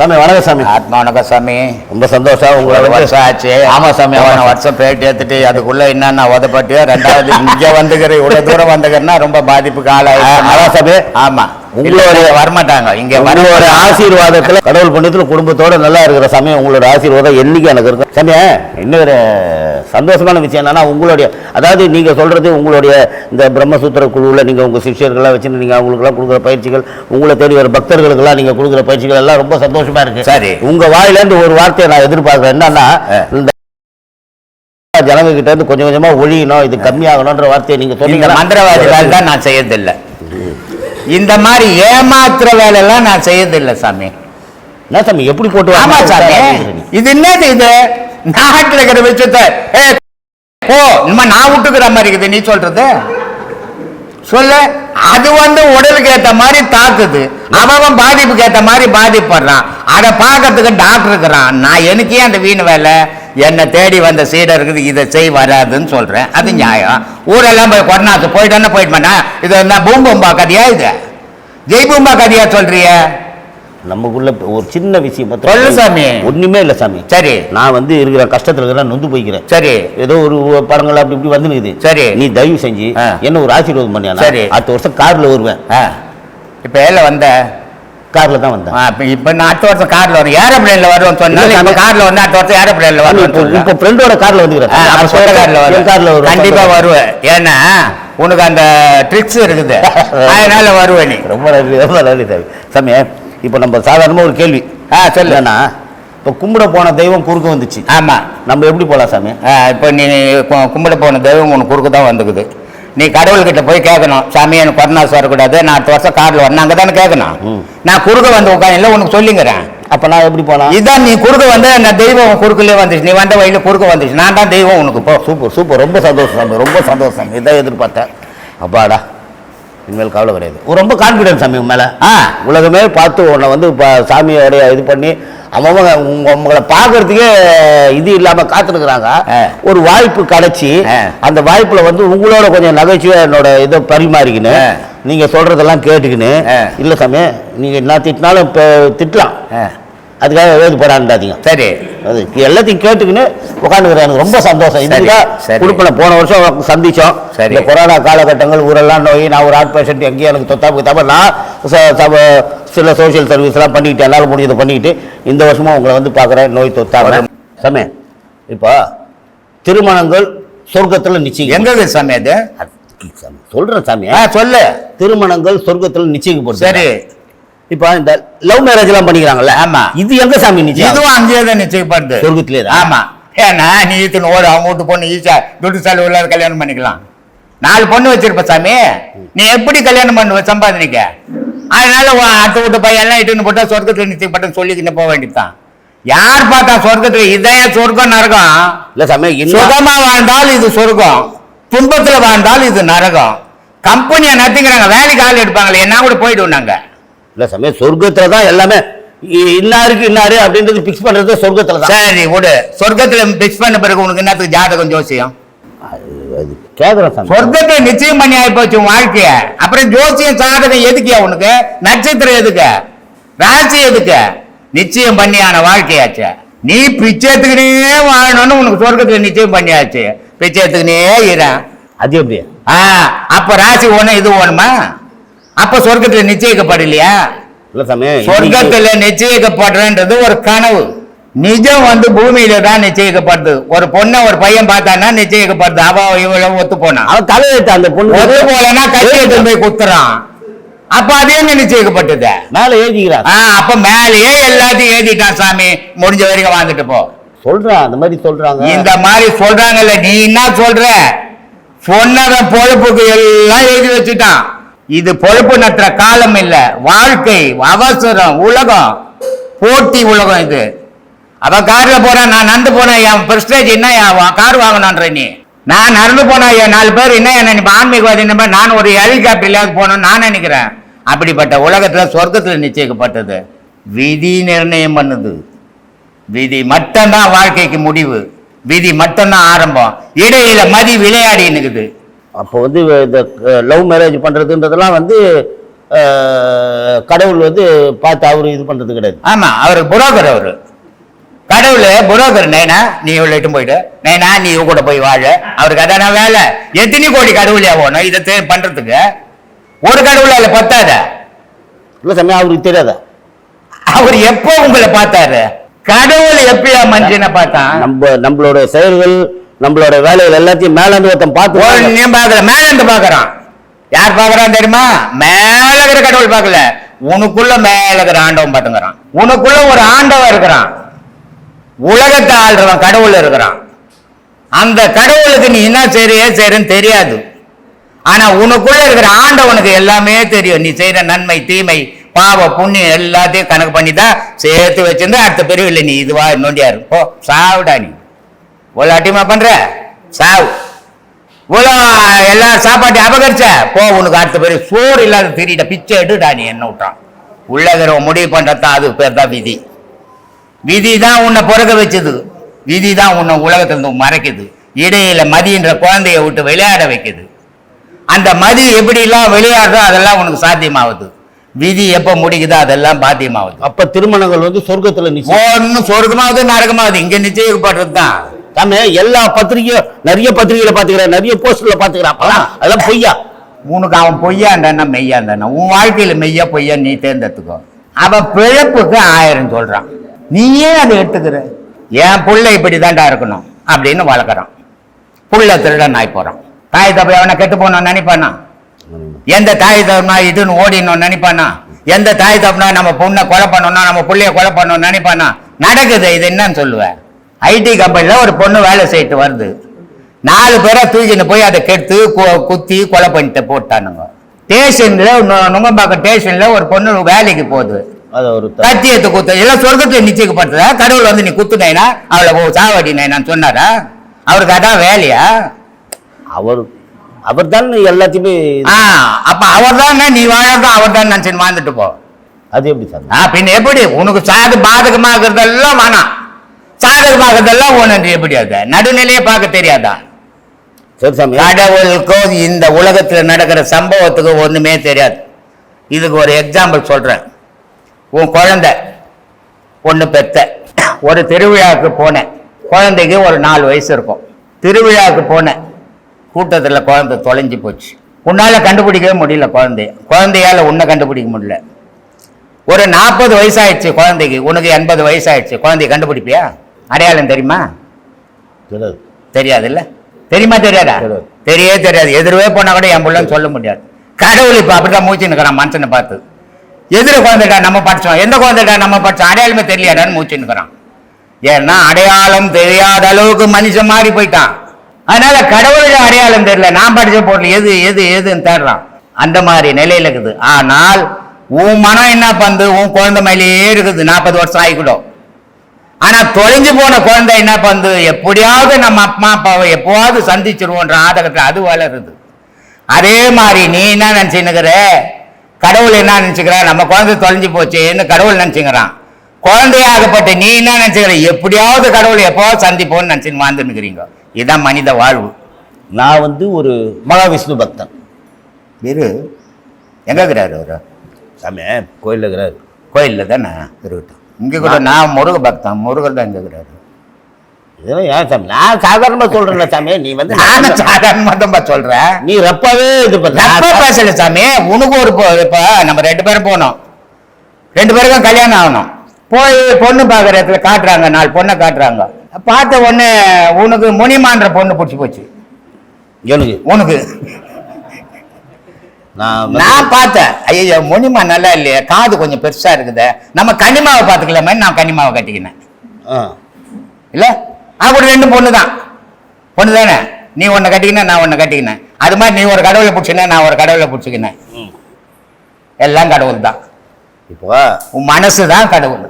சாமி வணக்கம் சாமி. ஆத்மா வணக்கம் சாமி. ரொம்ப சந்தோஷம். உங்களை ஒரு வந்து- வருஷம் ஆச்சு. ஆமா சாமி சாமி. வருஷம் பேட்டி எடுத்துட்டு அதுக்குள்ள என்னென்ன உதப்பட்டியோ ரெண்டாவது இங்க வந்துக்கிற இவ்வளவு தூரம் வந்துக்கிறேன்னா ரொம்ப பாதிப்புக்கு ஆ, ஆளாயிடுச்சு அதான் சாமி. ஆமா. உங்களுடைய- வரமாட்டாங்க. இங்க உங்களோட வர ஆசீர்வாதத்துல கடவுள் புண்ணியத்துல குடும்பத்தோட நல்லா இருக்கிற சமயம் உங்களோட ஆசீர்வாதம் என்னைக்கு எனக்கு இருக்கும் சாமி இன்னொரு சந்தோஷமான விஷயம் என்னன்னா உங்களுடைய அதாவது நீங்க சொல்றது உங்களுடைய இந்த பிரம்மசூத்திர குழுவில் நீங்க உங்க சிஷ்யர்கள்லாம் வச்சு நீங்க அவங்களுக்குலாம் கொடுக்குற பயிற்சிகள் உங்களை தேடி வர பக்தர்களுக்கெல்லாம் நீங்க கொடுக்குற பயிற்சிகள் எல்லாம் ரொம்ப சந்தோஷமா இருக்கு. சரி. உங்க வாயில இருந்து ஒரு வார்த்தையை நான் எதிர்பார்க்கிறேன். என்னன்னா. இந்த ஜனங்க கிட்ட இருந்து கொஞ்சம் கொஞ்சமா ஒழியணும் இது கம்மியாகணும்ன்ற வார்த்தையை நீங்க இந்த சொன்னீங்கன்னா மந்திரவாதி வேலை தான் நான் செய்யறதில்ல. இந்த மாதிரி ஏமாத்துற வேலை எல்லாம் நான் செய்யறதில்ல சாமி. என்ன சாமி எப்படி போட்டு ஆமா சாமி. இது என்னது இது? நாட்டுல இருக்கிற விஷயத்த ஏ போ இனிமே நான் விட்டுக்கிற மாதிரி இருக்குது நீ சொல்றது? சொல்லு. அது வந்து உடலுக்கு ஏத்த மாதிரி தாக்குது. அவன் பாதிப்புக்கு ஏத்த மாதிரி பாதிப்படுறான். அதை பார்க்கறதுக்கு டாக்டர் இருக்கிறான். நான் எனக்கு ஏன் அந்த வீண் வேலை? என்னை தேடி வந்த சீடருக்கு இதை செய் வராதுன்னு சொல்றேன். அது நியாயம். ஊரெல்லாம் போய் கொரோனாத்து போயிட்டானே போயிட்டு மாட்டா இது என்ன பூம்பும்பா கதையா இது? ஜெய் பூம்பா கதையா சொல்றிய? நமக்குள்ள ஒரு சின்ன விஷயம் சொல்லு சாமி. ஒண்ணுமே இல்ல சாமி. சரி. நான் வந்து இருக்கிற கஷ்டத்துல இருக்கிற நொந்து போய்க்கிறேன். சரி. ஏதோ ஒரு படங்கள் அப்படி இப்படி வந்துனுக்குது. சரி. நீ தயவு செஞ்சு. என்ன ஒரு ஆசீர்வாதம் பண்ணியா சரி. அடுத்த வருஷம் கார்ல வருவேன். இப்ப ஏல வந்த? கார்ல தான் வந்தேன். இப்ப நான் அடுத்த வருஷம் கார்ல வரும் ஏரோப்ளேன்ல வருவோம் சொன்னாலும் சாமி. கார்ல வந்து அடுத்த வருஷம் ஏரோப்ளேன்ல வருவோம் இப்போ- இப்போ ஃப்ரெண்டோட கார்ல வந்துக்கிறேன். கார்ல என் கார்ல வருவேன். வருவேன். கண்டிப்பா வருவேன். ஏன்னா உனக்கு அந்த ட்ரிக்ஸ் இருக்குது. அதனால வருவேன் நீ. ரொம்ப நன்றி ரொம்ப நன்றி சாமி சாமி இப்போ நம்ம சாதாரணமா ஒரு கேள்வி. ஆ சொல்லு. என்னன்னா இப்போ கும்பிட போன தெய்வம் குறுக்க வந்துச்சு. ஆமா. நம்ம எப்படி போலாம் சாமி? ஆ, இப்ப நீ கும்பிட போன தெய்வம் உனக்கு குறுக்கு தான் வந்துக்குது. நீ கடவுள்கிட்ட போய் கேட்கணும் சாமி எனக்கு கொரோனாஸ் வரக்கூடாது நான் அடுத்த வருஷம் கார்ல வரணும். அங்கே தானே கேட்கணும். நான் குறுக்க வந்து உட்காந்து உனக்கு சொல்லிங்கிறேன் அப்ப நான் எப்படி போலாம்? இதான் நீ குறுக்க வந்து அந்த தெய்வம் குறுக்குலயே வந்துச்சு நீ வந்த வழியில குறுக்க வந்துச்சு நான் தான் தெய்வம் உனக்கு. போ. Super super. ரொம்ப சந்தோஷம் சாமி. ரொம்ப சந்தோஷம். சாமி இதான் எதிர்பார்த்தேன். அப்பாடா இனிமேல் கவலை கிடையாது. ரொம்ப கான்ஃபிடன்ஸ் சாமி மேல. ஆ உலகமே பார்த்து உன்னை வந்து இப்போ சாமியோடைய இது பண்ணி அவங்க உங்க உங்களை பார்க்கறதுக்கே இது இல்லாம காத்துருக்குறாங்க. ஒரு வாய்ப்பு கிடைச்சி. அந்த வாய்ப்புல வந்து உங்களோட கொஞ்சம் நகைச்சுவை என்னோட இதை பரிமாறிக்கின்னு ஆ. நீங்க சொல்றதெல்லாம் கேட்டுக்கின்னு. இல்ல சாமி நீங்க என்ன திட்டினாலும் இப்போ திட்டலாம் அதுக்காக வேது போடாண்டாதீங்க சரி அது எல்லாத்தையும் கேட்டுக்கின்னு உட்காந்துக்கிறேன் எனக்கு ரொம்ப சந்தோஷம் இதுதான். கொடுப்பன போன வருஷம் சந்திச்சோம் சரி. கொரோனா காலகட்டங்கள் ஊரெல்லாம் நோய் நான் ஒரு ஆர்ட் பேஷண்ட் எங்கேயும் எனக்கு தொத்தாப்பு தப்ப நான் சில சோஷியல் சர்வீஸ்லாம் பண்ணிக்கிட்டு எல்லாரும் முடிஞ்சதை பண்ணிக்கிட்டு இந்த வருஷமும் உங்களை வந்து பார்க்குறேன் நோய் தொத்தாம சமே இப்போ திருமணங்கள் சொர்க்கத்தில் நிச்சயம் எங்க சாமி அது? சொல்றேன் சாமி. ஆ சொல்லு. திருமணங்கள் சொர்க்கத்தில் நிச்சயிக்கப்படுது சரி. இப்போ இந்த லவ் மேரேஜ் எல்லாம் பண்ணிக்கிறாங்கல்ல? ஆமா. இது எங்க சாமி நிச்சயம்? இதுவும் அங்கேயே தான் நிச்சயப்படுது சொர்க்கத்திலே தான். ஆமா. ஏன்னா நீ இத்தனை ஓடு அவங்க வீட்டு பொண்ணு ஈஸியா துட்டு செலவு இல்லாத கல்யாணம் பண்ணிக்கலாம். நாலு பொண்ணு வச்சிருப்ப சாமி. நீ எப்படி கல்யாணம் பண்ணுவ சம்பாதனைக்க அதனால அடுத்த வீட்டு பையன் எல்லாம் இட்டுன்னு போட்டா சொர்க்கத்துல நிச்சயப்பட்டு சொல்லிக்கிட்டு போக வேண்டியதுதான். யார் பார்த்தா சொர்க்கத்துல இதய சொர்க்கம் நரகம்? இல்ல சாமி இன்னும் சுகமா வாழ்ந்தால் இது சொர்க்கம். துன்பத்துல வாழ்ந்தால் இது நரகம். கம்பெனியை நடத்திக்கிறாங்க வேலைக்கு ஆள் எடுப்பாங்களே என்ன கூட போயிடுவோம் நாங்க. இல்ல சாமி சொர்க்கத்துல தான் எல்லாமே இன்னாருக்கு இன்னாரு அப்படின்றது பிக்ஸ் பண்றது சொர்க்கத்துல தான் சரி விடு. சொர்க்கத்துல பிக்ஸ் பண்ண பிறகு உனக்கு என்னத்துக்கு ஜாதகம் ஜோசியம்? சாமி. சொர்க்கத்தை நிச்சயம் பண்ணி ஆகி போச்சு உன் வாழ்க்கைய. அப்புறம் ஜோசியம் சாதகம் எதுக்கியா உனக்கு? நட்சத்திரம் எதுக்கு? ராசி எதுக்கு? நிச்சயம் பண்ணியான வாழ்க்கையாச்சு. நீ பிச்சை எடுத்துக்கினே வாழணும்னு உனக்கு சொர்க்கத்துல நிச்சயம் பண்ணியாச்சு. பிச்சை எடுத்துக்கினே இரு அது எப்படி? ஆ அப்ப ராசி ஒண்ணு இது ஒண்ணுமா? அப்ப சொர்க்கத்துல நிச்சயிக்கப்படலையா? இல்ல சாமி சொர்க்கத்துல நிச்சயிக்கப்படுறன்றது ஒரு கனவு. நிஜம் வந்து பூமியில தான் நிச்சயிக்கப்படுது. ஒரு பொண்ணை ஒரு பையன் பார்த்தான்னா நிச்சயிக்கப்படுது. அவ இவ்வளவு ஒத்து போனா. அவன் தலையெழுத்து அந்த பொண்ணு. ஒத்து போலன்னா கட்டி போய் குத்துறான். அப்ப அது எங்க நிச்சயிக்கப்பட்டது? மேல எழுதிக்கிறான் ஆ, அப்ப மேலேயே எல்லாத்தையும் எழுதிட்டான் சாமி. முடிஞ்ச வரைக்கும் வாழ்ந்துட்டு போ. சொல்றான் அந்த மாதிரி சொல்றாங்க. இந்த மாதிரி சொல்றாங்கல்ல நீ என்ன சொல்ற? சொன்னவன் பொழப்புக்கு எல்லாம் எழுதி வச்சுட்டான். இது பொழப்பு நட்டுற காலம் இல்ல. வாழ்க்கை அவசரம் உலகம். போட்டி உலகம் இது. அவன் கார்ல போறான் நான் நடந்து போனேன் என் பிரஸ்டேஜ் என்ன ஆகும் கார் வாங்கணுன்ற நீ. நான் நடந்து போனா என் நாலு பேர் என்ன என்ன நீ ஆன்மீகவாதி என்ன நான் ஒரு ஹெலிகாப்டர்ல போகணும்னு நான் நினைக்கிறேன். அப்படிப்பட்ட உலகத்துல சொர்க்கத்துல நிச்சயிக்கப்பட்டது. விதி நிர்ணயம் பண்ணுது. விதி மட்டும்தான் வாழ்க்கைக்கு முடிவு. விதி மட்டும்தான் ஆரம்பம். இடையில மதி விளையாடி இருக்குது அப்போ வந்து இந்த லவ் மேரேஜ் பண்றதுன்றதெல்லாம் வந்து கடவுள் வந்து பார்த்து அவர் இது பண்றது கிடையாது. ஆமா அவர் புரோக்கர் அவரு. கடவுள் புரோக்கர் நைனா நீ இவ்வளோ இட்டும் போயிட்டு நைனா நீ இவ கூட போய் வாழ. அவருக்கு அதான வேலை? எத்தனை கோடி கடவுளே போகணும் இதை பண்றதுக்கு. ஒரு கடவுளால பத்தாத? இல்லை சாமி அவருக்கு தெரியாதா? அவர் எப்போ உங்களை பார்த்தாரு? கடவுள் எப்பயா மனுஷனை பார்த்தான்? நம்ம நம்மளோட செயல்கள் நம்மளோட வேலைகள் எல்லாத்தையும் மேலேருந்து ஒருத்தன் பார்த்து ஒன்னையும் பார்க்கல மேல இருந்து பார்க்கறான். யார் பார்க்கறான் தெரியுமா? மேல இருக்கிற கடவுள் பார்க்கல. உனக்குள்ள மேல இருக்கிற ஆண்டவன் பார்த்துங்கிறான். உனக்குள்ள ஒரு ஆண்டவன் இருக்கிறான். உலகத்தை ஆள்றவன் கடவுள் இருக்கிறான். அந்த கடவுளுக்கு நீ என்ன செய்றியே சரின்னு தெரியாது. ஆனா உனக்குள்ள இருக்கிற ஆண்டவனுக்கு எல்லாமே தெரியும். நீ செய்யற நன்மை தீமை பாவ புண்ணியம் எல்லாத்தையும் கணக்கு பண்ணி தான் சேர்த்து வச்சிருந்து அடுத்த பிரிவில் நீ இதுவா நோண்டியாரு போ சாவுடா நீ. இவ்வளோ அட்டிமா பண்ற? சாவு. இவ்வளோ எல்லா சாப்பாட்டையும் அபகரிச்ச? போ உனக்கு அடுத்த பேர் சோறு இல்லாத தெரியல பிச்சை எடுடா நீ என்ன விட்டான். உள்ளகிற முடிவு பண்றதுதான் அது பேர் தான் விதி. விதி தான் உன்னை பிறக்க வச்சது. விதி தான் உன்னை உலகத்திலிருந்து மறைக்குது. இடையில மதின்ற குழந்தைய விட்டு விளையாட வைக்குது. அந்த மதி எப்படி எல்லாம் விளையாடுறோ அதெல்லாம் உனக்கு சாத்தியமாகுது. விதி எப்ப முடிக்குதோ அதெல்லாம் பாத்தியமாகுது. அப்ப திருமணங்கள் வந்து சொர்க்கத்துல ஒன்னும் சொர்க்கமாகுது நரகமாகுது. இங்க நிச்சயிக்கப்படுறது தான். சாமி எல்லா பத்திரிகையும் நிறைய பத்திரிகையில பாத்துக்கிறேன் நிறைய போஸ்டர்ல பாத்துக்கிறேன் அப்பெல்லாம் அதெல்லாம் பொய்யா? உனக்கு அவன் பொய்யா இருந்தானா மெய்யா இருந்தானா உன் வாழ்க்கையில மெய்யா பொய்யா நீ தேர்ந்தெடுத்துக்கோ. அவன் பிழப்புக்கு ஆயிரம் சொல்றான். நீயே அதை எடுத்துக்கிற. என் புள்ள இப்படி தாண்டா இருக்கணும் அப்படின்னு வளர்க்குறான். புள்ள திருடன் நாய் போகிறான் தாய் தப்பை அவனை கெட்டு போனோம் நினைப்பானா? எந்த தாய் தப்புனா இதுன்னு ஓடினோம் நினைப்பானா? எந்த தாய் தப்புனா நம்ம பொண்ணை கொலை பண்ணோம்னா நம்ம பிள்ளைய கொலை பண்ணோம் நினைப்பானா? நடக்குது இது என்னன்னு சொல்லுவேன் ஐடி கம்பெனியில் ஒரு பொண்ணு வேலை செய்யிட்டு வருது. நாலு பேரை தூக்கின்னு போய் அதை கெடுத்து கு- குத்தி கொலை பண்ணிட்டு போட்டானுங்க. ஸ்டேஷனில் நுங்கம்பாக்கம் ஸ்டேஷனில் ஒரு பொண்ணு வேலைக்கு போகுது. அது ஒரு த- கத்தியத்தை குத்து எல்லாம் சொர்க்கத்துல நிச்சயிக்கப்படுறதா கடவுள் வந்து நீ குத்துனேனா அவளை சாவடினேனான்னு சொன்னாரா? அவருக்கு அதான் வேலையா? அவர் அவர் தான் எல்லாத்தையுமே ஆ அப்ப அவர் நீ வாழறதும் அவர் தான் நினைச்சு வாழ்ந்துட்டு போ. அது எப்படி சாமி ஆ பின்ன எப்படி? உனக்கு சாது பாதகமாகிறதெல்லாம் வேணாம் சாதகமாகிறதெல்லாம் உனக்கு எப்படி அது? நடுநிலையே பார்க்க தெரியாதா? சரி சாமி. கடவுளுக்கோ இந்த உலகத்துல நடக்கிற சம்பவத்துக்கு ஒண்ணுமே தெரியாது. இதுக்கு ஒரு எக்ஸாம்பிள் சொல்றேன். உன் குழந்தை ஒன்று பெத்த. ஒரு திருவிழாவுக்கு போனேன். குழந்தைக்கு ஒரு நாலு வயசு இருக்கும். திருவிழாவுக்கு போனேன். கூட்டத்தில் குழந்தை தொலைஞ்சு போச்சு. உன்னால கண்டுபிடிக்கவே முடியல குழந்தைய குழந்தையால உன்னை கண்டுபிடிக்க முடியல. ஒரு நாற்பது வயசாயிடுச்சு குழந்தைக்கு. உனக்கு எண்பது வயசாயிடுச்சு. குழந்தைய கண்டுபிடிப்பியா? அடையாளம் தெரியுமா? தெரியாது. தெரியாதுல்ல? தெரியுமா தெரியாதா? தெரியாது. தெரியவே தெரியாது. எதிரவே போனா கூட என் புள்ளன்னு சொல்ல முடியாது. கடவுள் இப்ப அப்படிதான் மூச்சு நிக்கிறான் மனுஷனை பார்த்து. எதிர குழந்தைடா நம்ம படிச்சோம் எந்த குழந்தைடா நம்ம படிச்சோம்? அடையாளமே தெரியலையாடான்னு மூச்சுன்னுக்குறான் ஏன்னா அடையாளம் தெரியாத அளவுக்கு மனுஷன் மாறி போயிட்டான். அதனால கடவுளுடைய அடையாளம் தெரியல. நான் படிச்ச பொருள் எது எது எதுன்னு தேடுறான். அந்த மாதிரி நிலையில இருக்குது. ஆனால் உன் மனம் என்ன பண்ணுது உன் குழந்தை மேலேயே இருக்குது. நாற்பது வருஷம் ஆகிக்கூடும் ஆனா தொலைஞ்சு போன குழந்தை என்ன பண்ணுது எப்படியாவது நம்ம அம்மா அப்பாவை எப்போவாவது சந்திச்சிருவோன்ற ஆதகத்தில் அது வளருது. அதே மாதிரி நீ என்ன நினச்சின்னுக்கிற கடவுள் என்ன நினைச்சுக்கிற நம்ம குழந்தை தொலைஞ்சு போச்சேன்னு கடவுள் நினைச்சுக்கிறான் குழந்தையாகப்பட்ட நீ என்ன நினைச்சுக்கிற? எப்படியாவது கடவுள் எப்போவாவது சந்திப்போன்னு நினைச்சுன்னு வாழ்ந்துன்னுக்கிறீங்க. இதுதான் மனித வாழ்வு. நான் வந்து ஒரு மகாவிஷ்ணு பக்தன். இரு எங்க இருக்கிறாரு அவரு? சாமி கோயில்ல இருக்கிறாரு. கோயில்ல தானே? இருக்கட்டும். இங்க கூட நான் முருக பக்தன் முருகர் தான் இங்க இருக்கிறாரு. ஏன் சாமி நான் சாதாரணமா சொல்றேன்ல சாமி நீ வந்து நானும் சாதாரணமா தான் சொல்றேன் நீ ரப்பாவே இது தப்பா பேசல சாமி. உனக்கு ஒரு இப்ப நம்ம ரெண்டு பேரும் போனோம். ரெண்டு பேருக்கும் கல்யாணம் ஆகணும். போய் பொண்ணு பார்க்குற இடத்துல காட்டுறாங்க நாலு பொண்ணை காட்டுறாங்க. பார்த்த உடனே உனக்கு முனிமான்ற பொண்ணு பிடிச்சி போச்சு. எனக்கு? உனக்கு? நான் பார்த்தேன். ஐயோ முனிமா நல்லா இல்லையே காது கொஞ்சம் பெருசா இருக்குதே. நம்ம கன்னிமாவை பார்த்துக்கலாமே நான் கன்னிமாவை கட்டிக்கினேன். இல்ல? அது கூட ரெண்டு பொண்ணு தான் பொண்ணு தானே நீ ஒன்னு கட்டிக்கின நான் ஒன்னு கட்டிக்கினேன். அது மாதிரி நீ ஒரு கடவுளை பிடிச்சின நான் ஒரு கடவுளை பிடிச்சிக்கினேன். எல்லாம் கடவுள் தான் இப்போ உன் மனசு தான் கடவுள்.